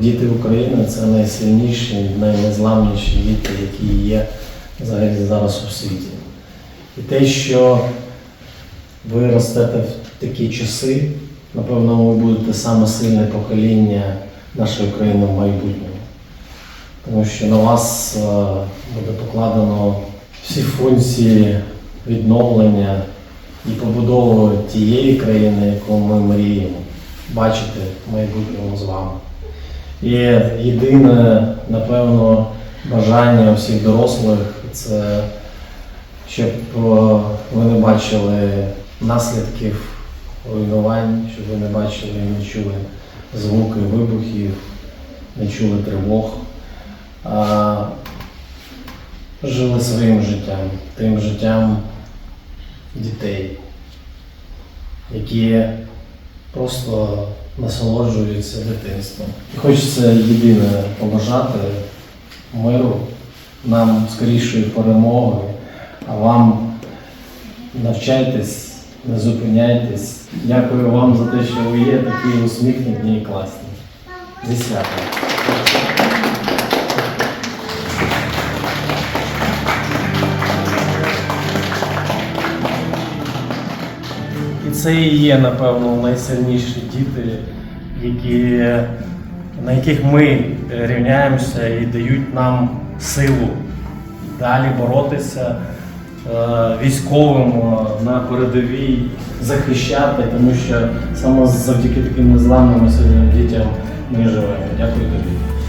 Діти України це найсильніші, найнезламніші діти, які є взагалі зараз у світі. І те, що ви ростете в такі часи, напевно, ви будете саме сильне покоління нашої країни в майбутньому. Тому що на вас е, буде покладено всі функції відновлення і побудови тієї країни, яку ми мріємо бачити в майбутньому з вами. І єдине, напевно, бажання усіх дорослих це щоб ви не бачили наслідків руйнувань, щоб ви не бачили і не чули звуки вибухів, не чули тривог, а жили своїм життям, тим життям дітей, які просто насолоджуються дитинством. Хочеться єдине побажати миру, нам скорішої перемоги, а вам навчайтесь, не зупиняйтесь. Дякую вам за те, що ви є такі усміхнені і класні. Зі святом! Це і є, напевно, найсильніші діти, які, на яких ми рівняємося і дають нам силу далі боротися е, військовим е, на передовій, захищати, тому що саме завдяки таким незламним сильним дітям ми живемо. Дякую тобі.